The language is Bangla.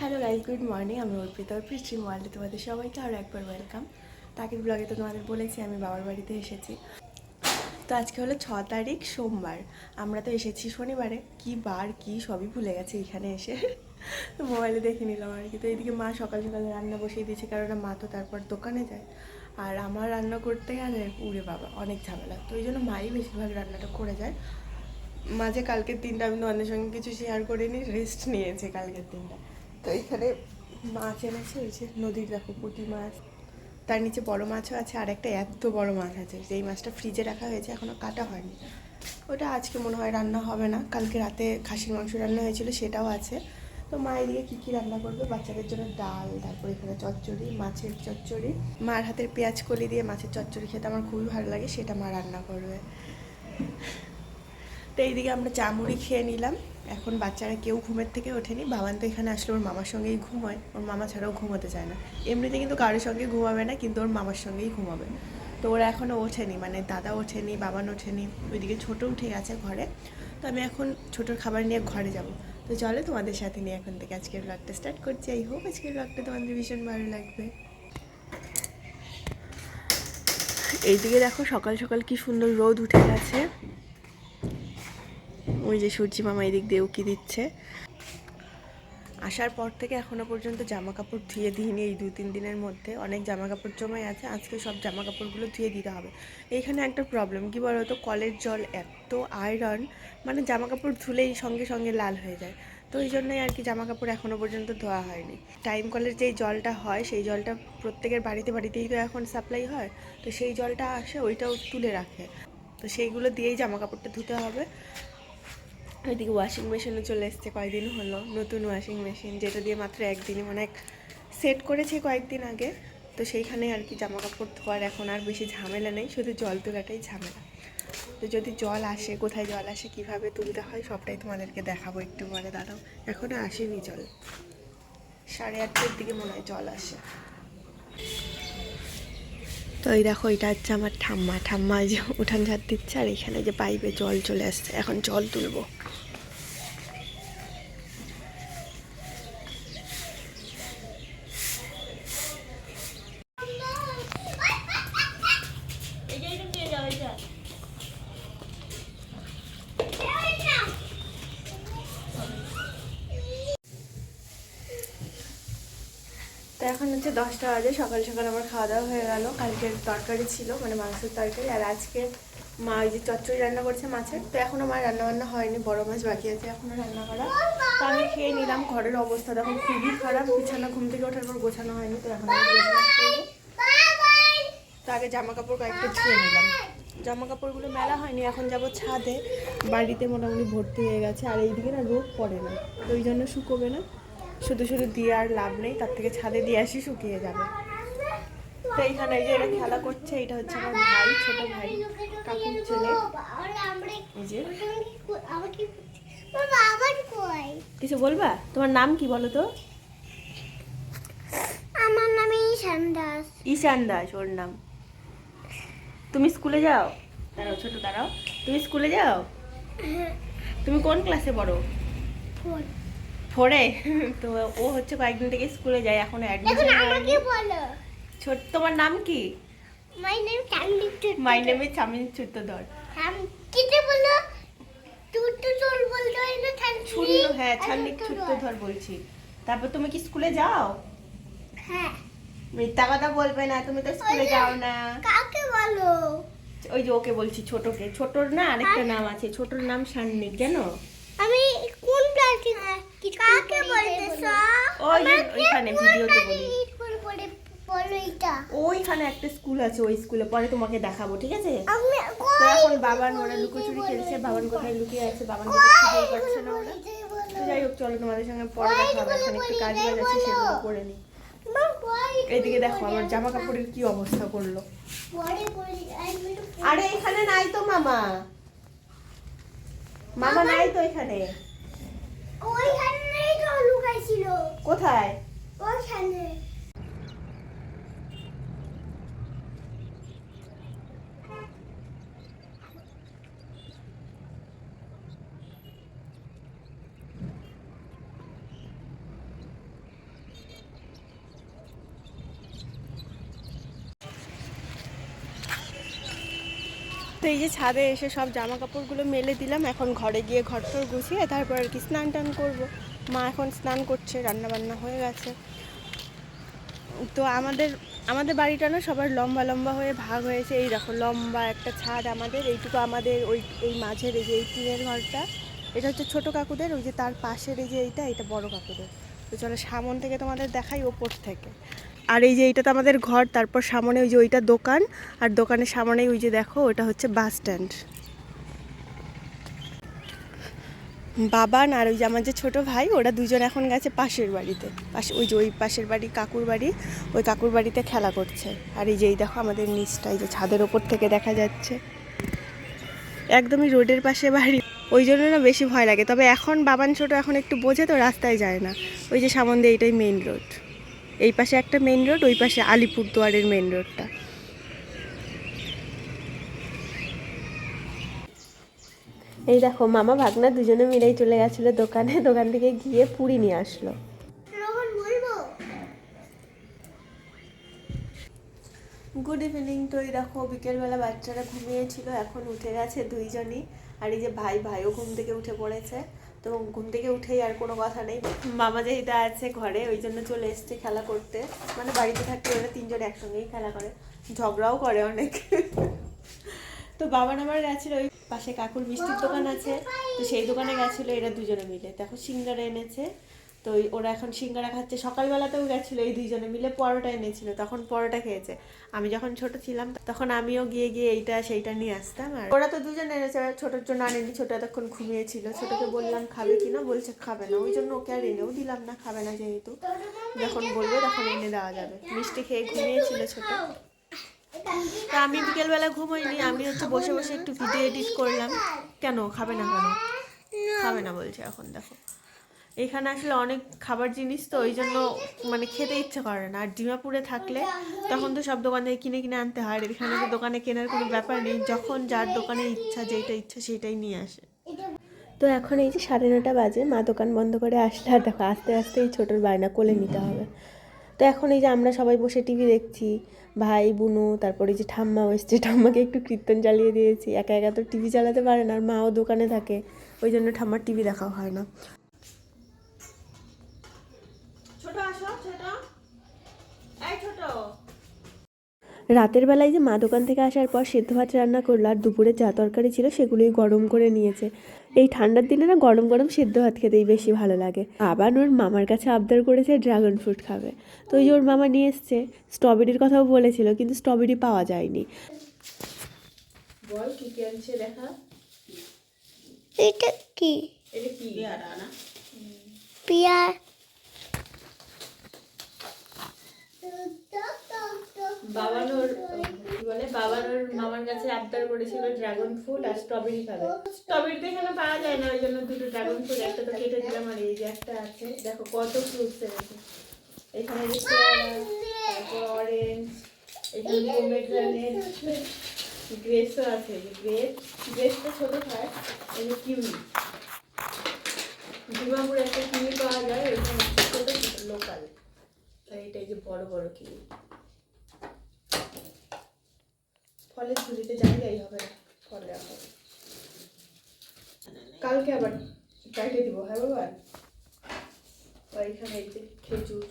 হ্যালো গাইজ গুড মর্নিং আমি অর্পিতা অর্পিত ড্রিম ওয়ার্ল্ডে তোমাদের সবাইকে আরও একবার ওয়েলকাম তাকের ব্লগে তো তোমাদের বলেছি, আমি বাবার বাড়িতে এসেছি। তো আজকে হলো ছ তারিখ, সোমবার। আমরা তো এসেছি শনিবারে। কি বার, কি সবই ভুলে গেছে এখানে এসে। তো মোবাইলে দেখে নিলাম আর কি। তো এইদিকে মা সকাল সকাল রান্না বসিয়ে দিয়েছে কারণ মা তো তারপর দোকানে যায়। আর আমার রান্না করতে গেলে, উড়ে বাবা, অনেক ঝামেলা। তো ওই জন্য মাই বেশিরভাগ রান্নাটা করে যায়। মাঝে কালকের দিনটা আমি তোমাদের সঙ্গে কিছু শেয়ার করিনি রেস্ট নিয়েছে কালকের দিনটা। তো এখানে মাছ এনেছে, ওই যে নদীর দেখো পুঁটি মাছ। তার নিচে বড় মাছও আছে, আর একটা এত বড় মাছ আছে, যেই মাছটা ফ্রিজে রাখা হয়েছে এখনও কাটা হয়নি। ওটা আজকে মনে হয় রান্না হবে না, কালকে রাতে খাসির মাংস রান্না হয়েছিল, সেটাও আছে। তো মা এদিকে কী কী রান্না করবে? বাচ্চাদের জন্য ডাল, তারপর এখানে চচ্চড়ি, মাছের চচ্চড়ি। মার হাতের পেঁয়াজ কলি দিয়ে মাছের চচ্চড়ি খেতে আমার খুবই ভালো লাগে, সেটা মা রান্না করবে। তো এইদিকে আমরা চা মুড়ি খেয়ে নিলাম। এখন বাচ্চারা কেউ ঘুমের থেকে ওঠেনি। বাবান তো এখানে আসলে ওর মামার সঙ্গেই ঘুমায়। ওর মামা ছাড়াও ঘুমোতে চায় না। এমনিতে কিন্তু কারোর সঙ্গে ঘুমাবে না, কিন্তু ওর মামার সঙ্গেই ঘুমাবে। তো ওরা এখনও ওঠেনি মানে দাদা ওঠেনি, বাবান ওঠেনি, ওইদিকে ছোটো উঠে গেছে ঘরে। তো আমি এখন ছোটোর খাবার নিয়ে ঘরে যাব। তো চলো তোমাদের সাথে নিয়ে এখন থেকে আজকের ব্লগটা স্টার্ট করছি। আই হোপ আজকের ব্লগটা তোমাদের ভীষণ ভালো লাগবে। এইদিকে দেখো সকাল সকাল কি সুন্দর রোদ উঠে গেছে। ওই যে সূর্যি মামা এদিক দিয়ে উকি দিচ্ছে। আসার পর থেকে এখনও পর্যন্ত জামা কাপড় ধুয়ে দিইনি এই দু তিন দিনের মধ্যে। অনেক জামা কাপড় জমাই আছে, আজকে সব জামা কাপড়গুলো ধুয়ে দিতে হবে। এইখানে একটা প্রবলেম কি বলতো? কলের জল এত আয়রন মানে জামা কাপড় ধুলেই সঙ্গে সঙ্গে লাল হয়ে যায়। তো এই জন্যই আর কি জামা কাপড় এখনও পর্যন্ত ধোয়া হয়নি। টাইম কলের যেই জলটা হয়, সেই জলটা প্রত্যেকের বাড়িতে বাড়িতেই তো এখন সাপ্লাই হয়। তো সেই জলটা আসে, ওইটাও তুলে রাখে। তো সেইগুলো দিয়েই জামা কাপড়টা ধুতে হবে। ওইদিকে ওয়াশিং মেশিনও চলে এসছে কয়েকদিন হলো? নতুন ওয়াশিং মেশিন যেটা দিয়ে মাত্র একদিনই মানে এক সেট করেছে কয়েকদিন আগে। তো সেইখানে আর কি জামা কাপড় ধোয়ার এখন আর বেশি ঝামেলা নেই, শুধু জল তোলাটাই ঝামেলা। তো যদি জল আসে, কোথায় জল আসে, কীভাবে তুলতে হয়, সবটাই তোমাদেরকে দেখাবো একটু পরে, দাঁড়াও। এখনও আসেনি জল। সাড়ে আটটার দিকে মনে হয় জল আসে। তো এই দেখো, এটা হচ্ছে আমার ঠাম্মা। ঠাম্মা যে উঠান ঝাড় দিচ্ছে আর এখানে যে পাইপে জল চলে আসছে। এখন জল তুলবো তো এখন হচ্ছে দশটা বাজে, সকাল সকাল আমার খাওয়া দাওয়া হয়ে গেল। কালকের তরকারি ছিল মানে মাংসের তরকারি, আর আজকে মা ওই যে চচ্চড়ি রান্না করছে মাছের, তো এখনও আমার রান্না বান্না হয়নি, বড় মাছ বাকি আছে এখনও রান্না করা। তো আমি খেয়ে নিলাম, ঘরের অবস্থা তখন খুবই খারাপ, বিছানা ঘুম থেকে ওঠার পর গোছানো হয়নি, তো এখন তো আগে জামা কাপড় কয়েকটা ধুয়ে নিলাম। জামা কাপড়গুলো মেলা হয়নি, এখন যাব ছাদে। বাড়িতে মোটামুটি ভর্তি হয়ে গেছে, আর এইদিকে না রোদ পড়ে না, তো ওই জন্য শুকোবে না। শুধু শুধু দিয়ে আর লাভ নেই তার থেকে ছাদে দিয়ে আসি শুকিয়ে যাবে। তো এইখানে এই যে এরা খেলা করছে এটা হচ্ছে আমার ভাই ছোট ভাই কাকুর ছেলে। এই যে। কিছু বলবা? তোমার নাম কি বলো তো? আমার নাম ঈশান দাস। ঈশান দাস ওর নাম। তুমি স্কুলে যাও? দাঁড়াও ছোট দাঁড়াও। তুমি স্কুলে যাও? তুমি কোন ক্লাসে পড়ো? ফোন ফোরে তো ও হচ্ছে কয়েকদিন থেকে স্কুলে যায় এখন অ্যাডমিশন আমাকে বলো। ছোট তোমার নাম কি? My name Chandik my name is চামিন চুত্তধর কিতে বলো? তো চল বলতে হয় হ্যাঁ বলছি। তারপর তুমি কি স্কুলে যাও? হ্যাঁ। মিথ্যা কথা বলবে না তুমি তো স্কুলে যাও না। কাকে বলো? ওই যে ওকে বলছি ছোটকে। ছোটর না আরেকটা নাম আছে ছোটর নাম সান্নিক জানো? আমি কাকে বলতেছ ওই ওইখানে ভিডিওতে বলি। ওইখানে একটা স্কুল আছে ওই স্কুলে পরে তোমাকে দেখাবো ঠিক আছে? তো এখন বাবান ওরা লুকোচুরি খেলছে বাবান কোথায় লুকিয়ে আছে বাবান কোথায় পাচ্ছে না ওরা। তো যাই হোক চলো তোমাদের সঙ্গে পরে দেখা হবে এখন একটু কাজ বাজ আছে সেগুলো করে নিই এইদিকে দেখো আমার জামা কাপড়ের কি অবস্থা করল। আরে এখানে নাই তো মামা মামা? নাই তো এখানে। কোথায়? ওইখানে। এই যে ছাদে এসে সব জামা কাপড়গুলো মেলে দিলাম, এখন ঘরে গিয়ে ঘর টর গুছিয়ে তারপর আর কি স্নান টান করব। মা এখন স্নান করছে রান্না বান্না হয়ে গেছে। তো আমাদের আমাদের বাড়িটা না সবার লম্বা লম্বা হয়ে ভাগ হয়েছে। এই দেখো, লম্বা একটা ছাদ আমাদের, এইটুকু আমাদের ওই, এই মাঝের এই যে এই টিনের ঘরটা। এটা হচ্ছে ছোটো কাকুদের, ওই যে তার পাশের এই যে এইটা, এটা বড় কাকুদের। তো চলো সামন থেকে তোমাদের দেখাই ওপর থেকে। আর এই যে এইটা তো আমাদের ঘর, তারপর সামনে ওই যে ওইটা দোকান, আর দোকানের সামনে ওই যে দেখো, ওটা হচ্ছে বাস স্ট্যান্ড। বাবান আর ওই যে আমার যে ছোটো ভাই, ওরা দুজন এখন গেছে পাশের বাড়িতে। পাশে ওই যে ওই পাশের বাড়ি, কাকুর বাড়ি, ওই কাকুর বাড়িতে খেলা করছে। আর এই যে এই দেখো আমাদের নিচটা, এই যে ছাদের ওপর থেকে দেখা যাচ্ছে। একদমই রোডের পাশে বাড়ি। ওই জন্য না বেশি ভয় লাগে। তবে এখন বাবান ছোট এখন একটু বোঝে তো, রাস্তায় যায় না। ওই যে সামন দিয়ে এইটাই মেইন রোড এই পাশে একটা মেইন রোড ওই পাশে আলিপুরদুয়ারের মেইন রোডটা এই দেখো মামা ভাগনা দুজনে মিলেই চলে গেছিল দোকানে দোকান থেকে গিয়ে পুরি নিয়ে আসলো। গুড ইভিনিং তো এই দেখো বিকেলবেলা বাচ্চারা ঘুমিয়েছিল এখন উঠে গেছে দুইজনই। আর এই যে ভাই ভাইও ঘুম থেকে উঠে পড়েছে। তো ঘুম থেকে উঠেই আর কোনো কথা নেই। মামা যেহেতু আছে ঘরে, ওই জন্য চলে এসছে খেলা করতে। মানে বাড়িতে থাকতে ওরা তিনজন একসঙ্গেই খেলা করে। ঝগড়াও করে অনেক। তো বাবা আমার গেছিল, ওই পাশে কাকুর মিষ্টির দোকান আছে। তো সেই দোকানে গেছিল, এরা দুজনে মিলে। দেখো সিঙ্গারা এনেছে। তো ওরা এখন সিঙ্গারা খাচ্ছে। সকালবেলাতেও গেছিল এই দুইজনে মিলে, পরোটা এনেছিল, তখন পরোটা খেয়েছে। আমি যখন ছোট ছিলাম, তখন আমিও গিয়ে গিয়ে এইটা সেইটা নিয়ে আসতাম আর ওরা তো দুজন এনেছে ছোটোর জন্য আনেনি, ছোটো এতক্ষণ ঘুমিয়েছিল। ছোটোকে বললাম, খাবে কি না? বলছে, খাবে না। ওই জন্য ওকে আর এনেও দিলাম না, খাবে না যেহেতু। যখন বলবে তখন এনে দেওয়া যাবে। মিষ্টি খেয়ে ঘুমিয়েছিল ছোটো। তা আমি বিকেলবেলা ঘুমোইনি, আমি হচ্ছে বসে বসে একটু ভিডিও এডিট করলাম। কেন? খাবে না কেন? খাবে না, বলছে এখন, দেখো। এখানে আসলে অনেক খাবার জিনিস তো, ওই জন্য মানে খেতে ইচ্ছে করে না। আর ডিমাপুরে থাকলে তখন তো সব দোকান কিনে কিনে আনতে হয়। আর এখানে তো দোকানে কেনার কোনো ব্যাপার নেই। যখন যার দোকানে ইচ্ছা যেটা ইচ্ছা সেটাই নিয়ে আসে। তো এখন এই যে সাড়ে নটা বাজে, মা দোকান বন্ধ করে আসলে। আর দেখো, আস্তে আস্তে এই ছোটোর বায়না কোলে নিতে হবে। তো এখন এই যে আমরা সবাই বসে টিভি দেখছি, ভাই, বুনু, তারপরে যে ঠাম্মাও এসছে ঠাম্মাকে একটু কীর্তন চালিয়ে দিয়েছি। একা একা তো টিভি চালাতে পারে না, আর মাও দোকানে থাকে। ওই জন্য ঠাম্মার টিভি দেখা হয় না। রাতের বেলায় যে মা দোকান থেকে আসার পর সেদ্ধ ভাত রান্না করল আর দুপুরে যা তরকারি ছিল সেগুলোই গরম করে নিয়েছে। এই ঠান্ডার দিনে না গরম গরম সেদ্ধ ভাত খেতেই বেশি ভালো লাগে। আবার ওর মামার কাছে আবদার করেছে ড্রাগন ফ্রুট খাবে। তো ওই যে ওর মামা নিয়ে এসছে স্ট্রবেরির কথাও বলেছিল কিন্তু স্ট্রবেরি পাওয়া যায়নি। বল কি কি আনছে দেখা? এটা কি? এটা কি? না? পিয়া বাবানোর বলে, বাবানোর মামার কাছে আবদার করেছিল ড্রাগন ফ্রুট আর স্ট্রবেরি খাবে। স্ট্রবেরি তো এখানে পাওয়া যায় না, ওই জন্য দুটো ড্রাগন ফ্রুট একটা তো কেটে দিলাম আর এই যে একটা আছে। দেখো কত ফ্রুটস এনেছে এখানে তারপর অরেঞ্জ এখানে পোমেগ্রানেট গ্রেপসও আছে গ্রেপ গ্রেপস তো ছোটো খায় এই কিউই ডিমাপুরে একটা কিউই পাওয়া যায়, ওইখানে ছোটো লোকাল এইটাই যে বড় বড় কিউই ফলের ঝুড়িতে জায়গাই হবে। ফল রাখা হবে। কালকে আবার কাটে দিব হ্যাঁ বাবা? এইখানে এই যে খেজুর।